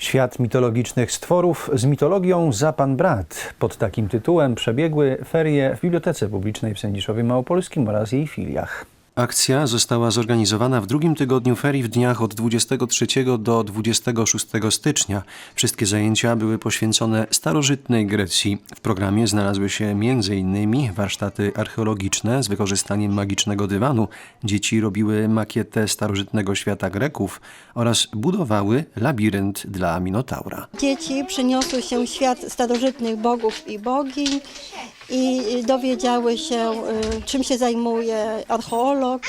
Świat mitologicznych stworów z mitologią za pan brat. Pod takim tytułem przebiegły ferie w Bibliotece Publicznej w Sędziszowie Małopolskim oraz jej filiach. Akcja została zorganizowana w drugim tygodniu ferii w dniach od 23 do 26 stycznia. Wszystkie zajęcia były poświęcone starożytnej Grecji. W programie znalazły się m.in. warsztaty archeologiczne z wykorzystaniem magicznego dywanu. Dzieci robiły makietę starożytnego świata Greków oraz budowały labirynt dla Minotaura. Dzieci przyniosły się w świat starożytnych bogów i bogiń i dowiedziały się, y, czym się zajmuje archeolog.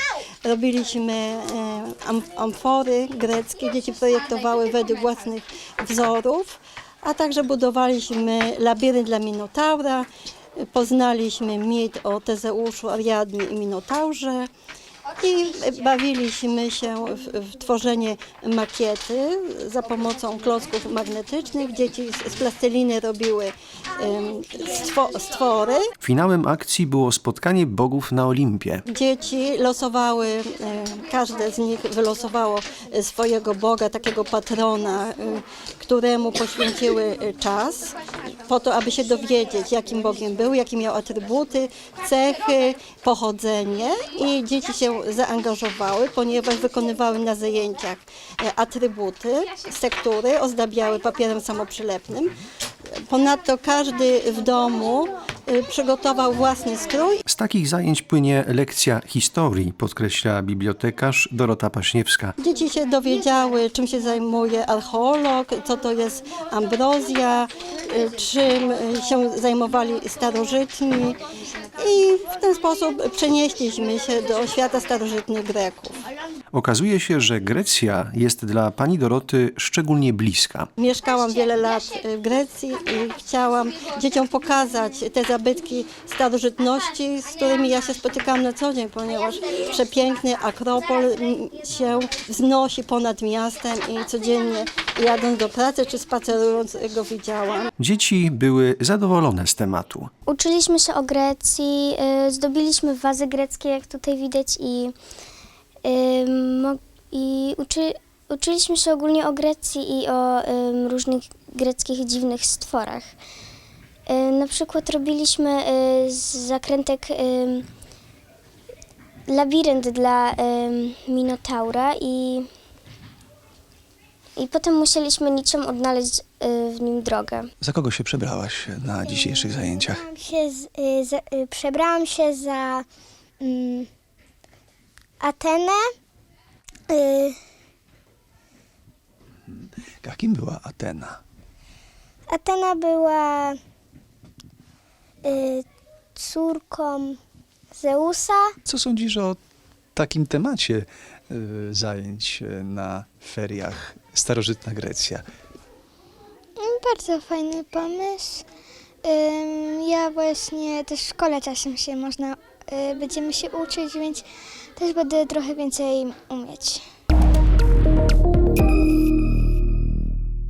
Robiliśmy y, am- amfory greckie, dzieci projektowały według własnych wzorów, a także budowaliśmy labirynt dla Minotaura. Poznaliśmy mit o Tezeuszu, Ariadnie i Minotaurze. I bawiliśmy się w, w tworzenie makiety za pomocą klocków magnetycznych. Dzieci z, z plasteliny robiły stwo, stwory. Finałem akcji było spotkanie bogów na Olimpie. Dzieci losowały, każde z nich wylosowało swojego Boga, takiego patrona, em, któremu poświęciły czas po to, aby się dowiedzieć, jakim Bogiem był, jakie miał atrybuty, cechy, pochodzenie i dzieci się zaangażowały, ponieważ wykonywały na zajęciach e, atrybuty z tektury, ozdabiały papierem samoprzylepnym. Ponadto każdy w domu przygotował własny strój Z takich zajęć płynie lekcja historii, podkreśla bibliotekarz Dorota Paśniewska. Dzieci się dowiedziały, czym się zajmuje archeolog, co to jest ambrozja, y, czym y, się zajmowali starożytni i w ten sposób przenieśliśmy się do świata starożytnych Greków. Okazuje się, że Grecja jest dla pani Doroty szczególnie bliska. Mieszkałam wiele lat w Grecji i chciałam dzieciom pokazać te zabytki starożytności, z którymi ja się spotykam na co dzień, ponieważ przepiękny Akropol się wznosi ponad miastem i codziennie jadąc do pracy czy spacerując go widziałam. Dzieci były zadowolone z tematu. Uczyliśmy się o Grecji, y, zdobiliśmy wazy greckie, jak tutaj widać, i, i uczy, uczyliśmy się ogólnie o Grecji i o różnych greckich dziwnych stworach. Y, na przykład robiliśmy y, z zakrętek labirynt dla Minotaura i, i potem musieliśmy niczym odnaleźć y, w nim drogę. Za kogo się przebrałaś na dzisiejszych zajęciach? Przebrałam się, z, y, za, y, przebrałam się za mm, Atenę. Y, A kim była Atena? Atena była y, córką Zeusa. Co sądzisz o takim temacie y, zajęć y, na feriach Starożytna Grecja? Mm, Bardzo fajny pomysł. Ja właśnie też w szkole czasem się można, y, będziemy się uczyć, więc też będę trochę więcej umieć.